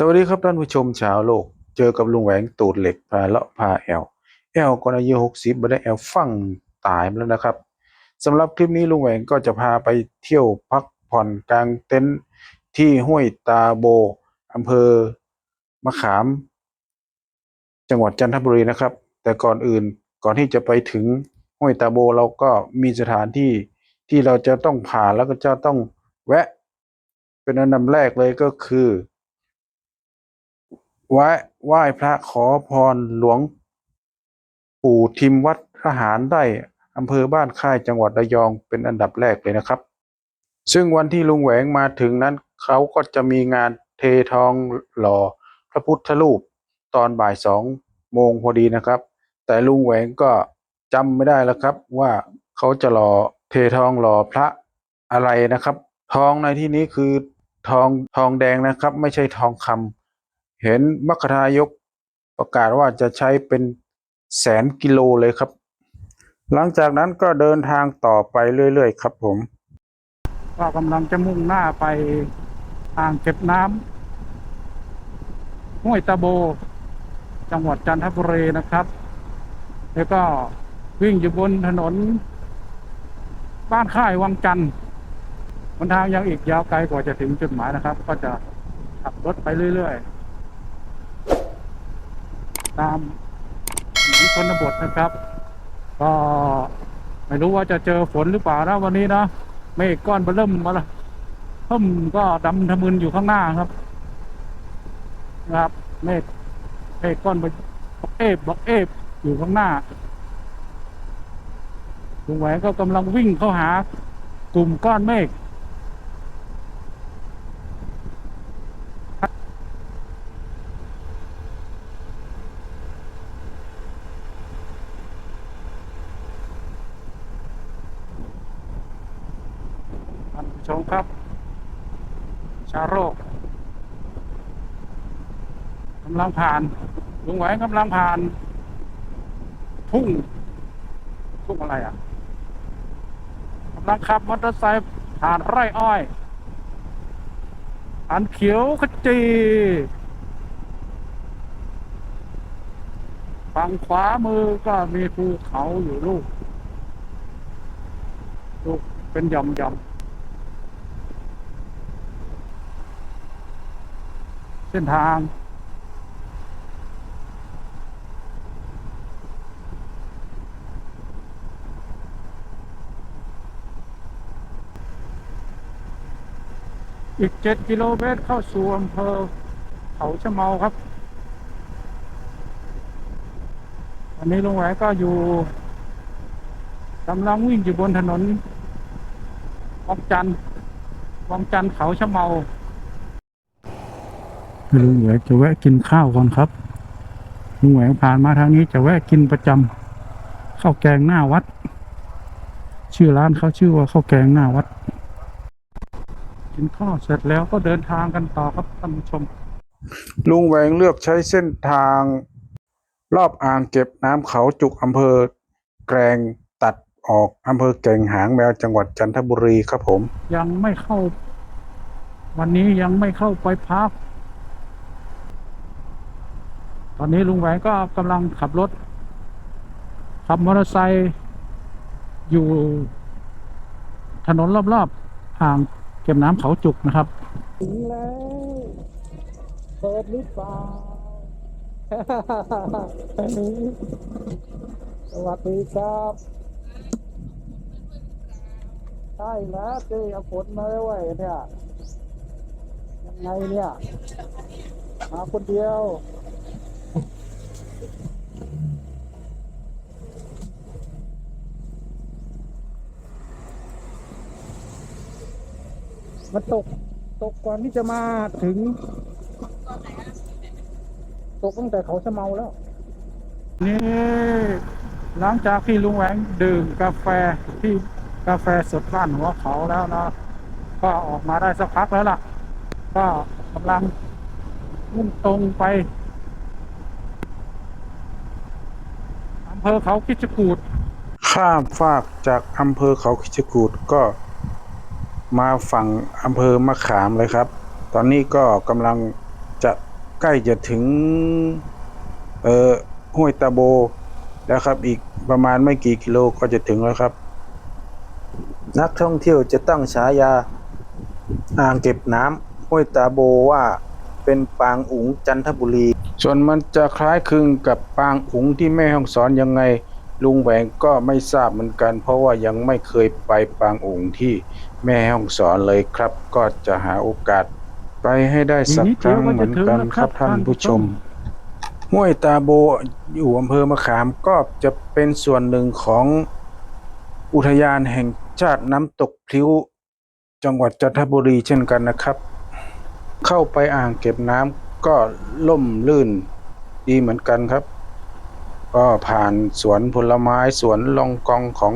สวัสดีครับท่านผู้ชมชาวโลก เจอกับลุงแหวงตูดเหล็กพาเลาะพาแอลแอลก่อนอายุหกสิบมาได้แอลฟังตายแล้วนะครับสำหรับคลิปนี้ลุงแหวงก็จะพาไปเที่ยวพักผ่อนกลางเต็นท์ที่ห้วยตาโบอำเภอมะขาม จังหวัดจันทบุรีนะครับ แต่ก่อนอื่นก่อนที่จะไปถึงห้วยตาโบเราก็มีสถานที่ที่เราจะต้องผ่านแล้วก็จะต้องแวะ เป็นอันดับแรกเลยก็คือ ไหว้ไหว้พระขอพรหลวงปู่ทิมวัดทหารได้อำเภอบ้านค่ายจังหวัดระยองเป็นอันดับแรกเลยนะครับ ซึ่งวันที่ลุงแหวงมาถึงนั้นเขาก็จะมีงานเททองหล่อพระพุทธรูปตอนบ่ายสองโมงพอดีนะครับ แต่ลุงแหวงก็จำไม่ได้แล้วครับว่าเขาจะหล่อเททองหล่อพระอะไรนะครับ ทองในที่นี้คือทองทองแดงนะครับ ไม่ใช่ทองคำ เห็นมัคคทายกประกาศว่าจะใช้เป็นแสนกิโลเลยครับ หลังจากนั้นก็เดินทางต่อไปเรื่อยๆครับผมก็กำลังจะมุ่งหน้าไปอ่างเก็บน้ำห้วยตะโบ จังหวัดจันทบุรีนะครับ แล้วก็วิ่งอยู่บนถนน บ้านค่ายวังจันทร์นทางยังอีกยาวไกลกว่าจะถึงจุดหมายนะครับ ก็จะขับรถไปเรื่อยๆ ตามหนีชนบทนะครับ ก็ไม่รู้ว่าจะเจอฝนหรือเปล่านะวันนี้นะเมฆก้อนเบอเริ่มมาละเพิ่มก็ดำทะมึนอยู่ข้างหน้าครับ นะครับเมฆเมฆก้อนบกเอฟบกเอฟอยู่ข้างหน้าลุงแหวนก็กำลังวิ่งเข้าหากลุ่มก้อนเมฆ ท่านผู้ชมครับ ชาโรคกำลังผ่านลุงแหวกำลังผ่านทุ่งทุ่งอะไรอะกำลังขับมอเตอร์ไซค์ผ่านไร่อ้อยผ่านเขียวขจีฝั่งขวามือก็มีภูเขาอยู่ลูก ลูกเป็นย่อมย่อมๆเส้นทาง อีกเจ็ดกิโลเมตรเข้าสู่อำเภอเขาชะเมาครับวันนี้ลุงแหวก็อยู่กำลังวิ่งอยู่บนถนนวังจันทร์วังจันทร์เขาชะเมา ลุงแหวนจะแวะกินข้าวก่อนครับลุงแหวนผ่านมาทางนี้จะแวะกินประจำข้าวแกงหน้าวัด ชื่อร้านเขาชื่อว่าข้าวแกงหน้าวัด กินข้าวเสร็จแล้วก็เดินทางกันต่อครับท่านผู้ชม ลุงแหวงเลือกใช้เส้นทาง รอบอ่างเก็บน้ำเขาจุกอำเภอ แกลงตัดออกอำเภอแก่งหางแมวจังหวัดจันทบุรีครับผม ยังไม่เข้า วันนี้ยังไม่เข้าไปพัก ตอนนี้ลุงแหวนก็กำลังขับรถ ขับมอเตอร์ไซค์อยู่ถนนรอบๆอ่างเก็บน้ำเขาจุกนะครับถึงแล้วเปิดหรือเปล่าสวัสดีครับใช่แล้วสิเอาฝนมาไว้ไว้เนี่ยยังไงเนี่ยมาคนเดียว มันตกตกก่อนที่จะมาถึง ตกตั้งแต่เขาจะเมาแล้ว นี่หลังจากที่ลุงแหวงดื่มกาแฟที่กาแฟสดบ้านหัวเขาแล้วนะก็ออกมาได้สักพักแล้วล่ะ ก็กำลังมุ่งตรงไปอำเภอเขาคิดจกูดข้ามฟากจากอำเภอเขาคิชกูดก็ มาฝั่งอำเภอมะขามเลยครับ ตอนนี้ก็กำลังจะใกล้จะถึง เอ่อห้วยตาโบแล้วครับ อีกประมาณไม่กี่กิโลก็จะถึงแล้วครับ นักท่องเที่ยวจะตั้งฉายา อ่างเก็บน้ำห้วยตาโบว่าเป็นปางอุ๋งจันทบุรี ส่วนมันจะคล้ายคลึงกับปางอุ๋งที่แม่ห้องสอนยังไง ลุงแหวงก็ไม่ทราบเหมือนกัน เพราะว่ายังไม่เคยไปปางอุ๋งที่แม่ห้องสอนเลยครับ ก็จะหาโอกาสไปให้ได้สักครั้งเหมือนกันครับท่านผู้ชมห้วยตาโบอยู่อำเภอมะขามก็จะเป็นส่วนหนึ่งของอุทยานแห่งชาติน้ำตกพลิ้ว จังหวัดจันทบุรีเช่นกันนะครับ เข้าไปอ่างเก็บน้ำก็ล่มลื่นดีเหมือนกันครับ ก็ผ่านสวนผลไม้สวนลองกองของ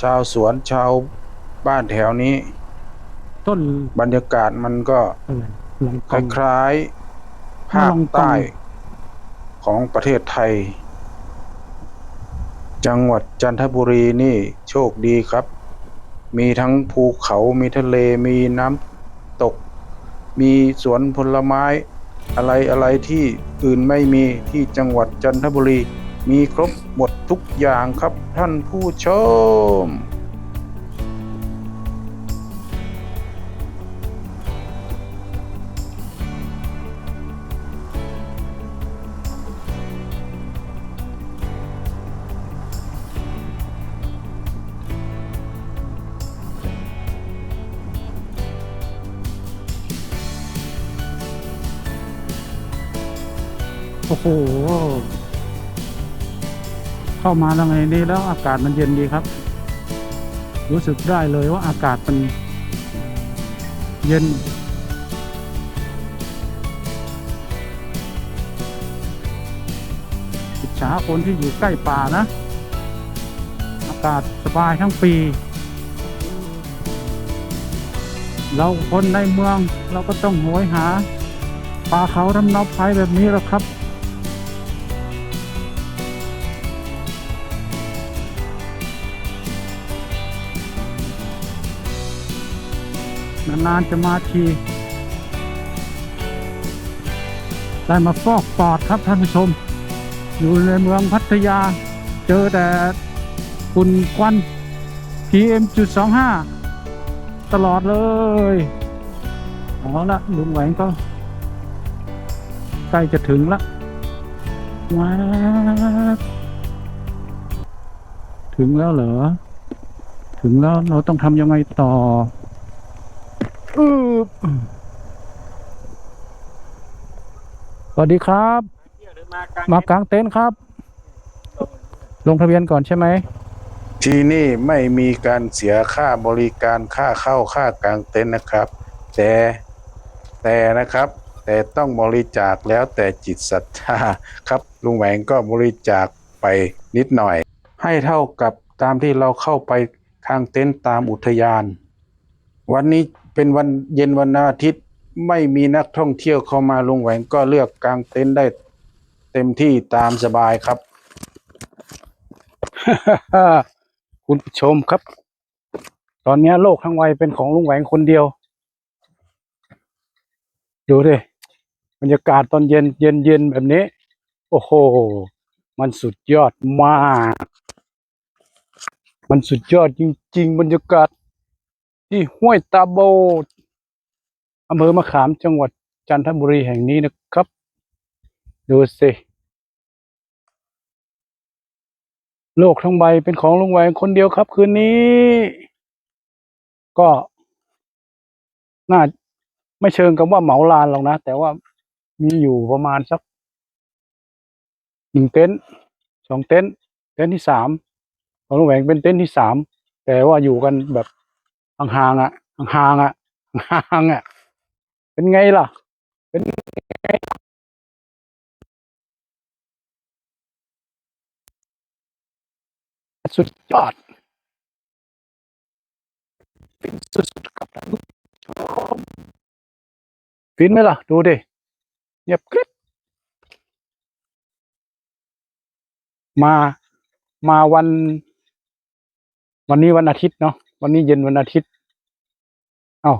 ชาวสวนชาวบ้านแถวนี้ ต้นบรรยากาศมันก็อะไรลองคกอง ล้ายๆภาคใต้ของประเทศไทย จังหวัดจันทบุรีนี่โชคดีครับ มีทั้งภูเขามีทะเลมีน้ำตก มีสวนผลไม้ อะไรอะไรที่อื่นไม่มีที่จังหวัดจันทบุรี มีครบหมดทุกอย่างครับท่านผู้ชม โอ้โห เข้ามาทางในนี้แล้วอากาศมันเย็นดีครับ รู้สึกได้เลยว่าอากาศมันเย็น อิจฉาคนที่อยู่ใกล้ป่านะ อากาศสบายทั้งปี เราคนในเมืองเราก็ต้องโหยหาป่าเขาทำนบไพแบบนี้แหละครับ นานๆจะมาทีได้มาฟอกปอดครับท่านผู้ชม อยู่ในเมืองพัทยา เจอแต่ฝุ่นควัน PM.25 ตลอดเลยเอาละลุงแหวงก็ใกล้จะถึงละว้าถึงแล้วเหรอ ถึงแล้วเราต้องทำยังไงต่อ สวัสดีครับ มากางเต็นท์ครับ ลงทะเบียนก่อนใช่ไหม ที่นี่ไม่มีการเสียค่าบริการค่าเข้าค่ากางเต็นท์นะครับ แต่แต่นะครับ แต่ต้องบริจาคแล้วแต่จิตศรัทธาครับลุงแหวงก็บริจาคไปนิดหน่อย ให้เท่ากับตามที่เราเข้าไปกางเต็นท์ตามอุทยาน วันนี้ เป็นวันเย็นวันอาทิตย์ไม่มีนักท่องเที่ยวเข้ามาลุงแหวงก็เลือกกางเต็นท์ได้เต็มที่ตามสบายครับ คุณผู้ชมครับ ตอนนี้โลกทั้งใบเป็นของลุงแหวงคนเดียว ดูดิบรรยากาศตอนเย็นเย็นเย็นแบบนี้ โอ้โห มันสุดยอดมาก มันสุดยอดจริง ๆ บรรยากาศ ที่ห้วยตาโบอำเภอมะขามจังหวัดจันทบุรีแห่งนี้นะครับ ดูสิโลกทั้งใบเป็นของลุงแหวงคนเดียวครับ คืนนี้ ก็น่าไม่เชิงกับว่าเหมาลานหรอกนะ แต่ว่ามีอยู่ประมาณสักหนึ่งเต็นท์สองเต็นท์เต็นท์ที่สามของลุงแหวงเป็นเต็นท์ที่สามแต่ว่าอยู่กันแบบ ห่างๆอะห่างๆอะห่างๆอะ เป็นไงล่ะ เป็นไงสุดยอด ฟินสุดๆครับท่านผู้ชมฟินไหมล่ะ ดูดิเงียบกริบมา มาวัน วันนี้วันอาทิตย์เนาะ วันนี้เย็นวันอาทิตย์ เอ้า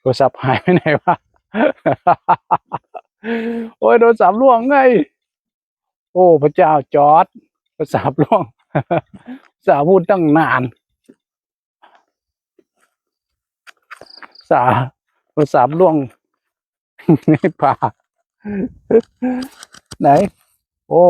โทรศัพท์หายไปไหนวะ โอ้ยโดนสามล่วงไง โอ้พระเจ้าจอร์ดโดนสามล่วงสาพูดตั้งนาน สาโดนสามล่วงในป่าไหน โอ้